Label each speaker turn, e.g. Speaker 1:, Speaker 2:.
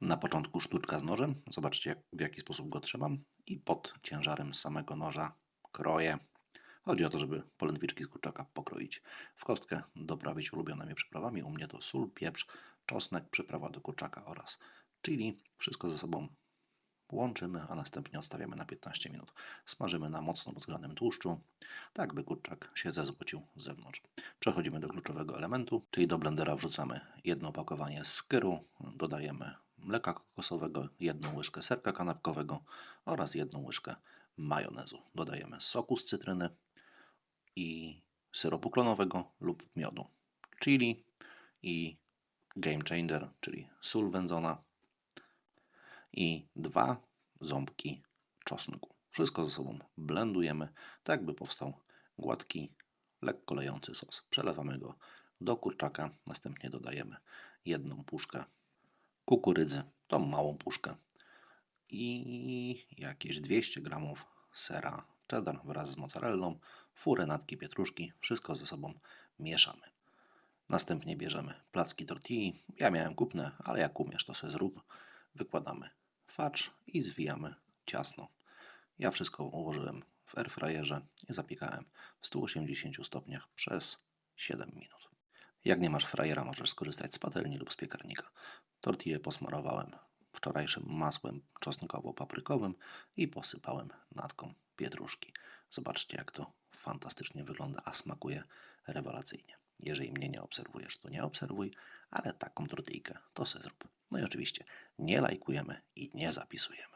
Speaker 1: Na początku sztuczka z nożem. Zobaczcie, jak, w jaki sposób go trzymam. I pod ciężarem samego noża kroję. Chodzi o to, żeby polędwiczki z kurczaka pokroić w kostkę, doprawić ulubionymi przyprawami. U mnie to sól, pieprz, czosnek, przyprawa do kurczaka oraz chili. Wszystko ze sobą łączymy, a następnie odstawiamy na 15 minut. Smażymy na mocno rozgranym tłuszczu, tak by kurczak się zezłocił z zewnątrz. Przechodzimy do kluczowego elementu, czyli do blendera wrzucamy jedno opakowanie skyru, dodajemy mleka kokosowego, jedną łyżkę serka kanapkowego oraz jedną łyżkę majonezu. Dodajemy soku z cytryny i syropu klonowego lub miodu, chili i game changer, czyli sól wędzona i dwa ząbki czosnku. Wszystko ze sobą blendujemy, tak by powstał gładki, lekko lejący sos. Przelewamy go do kurczaka, następnie dodajemy jedną puszkę kukurydzy, tą małą puszkę i jakieś 200 gramów sera cheddar wraz z mozzarellą, furę natki pietruszki, wszystko ze sobą mieszamy. Następnie bierzemy placki tortilli. Ja miałem kupne, ale jak umiesz, to sobie zrób. Wykładamy facz i zwijamy ciasno. Ja wszystko ułożyłem w airfryerze i zapiekałem w 180 stopniach przez 7 minut. Jak nie masz frajera, możesz skorzystać z patelni lub z piekarnika. Tortillę posmarowałem wczorajszym masłem czosnkowo-paprykowym i posypałem natką pietruszki. Zobaczcie, jak to fantastycznie wygląda, a smakuje rewelacyjnie. Jeżeli mnie nie obserwujesz, to nie obserwuj, ale taką tortyjkę to se zrób. No i oczywiście nie lajkujemy i nie zapisujemy.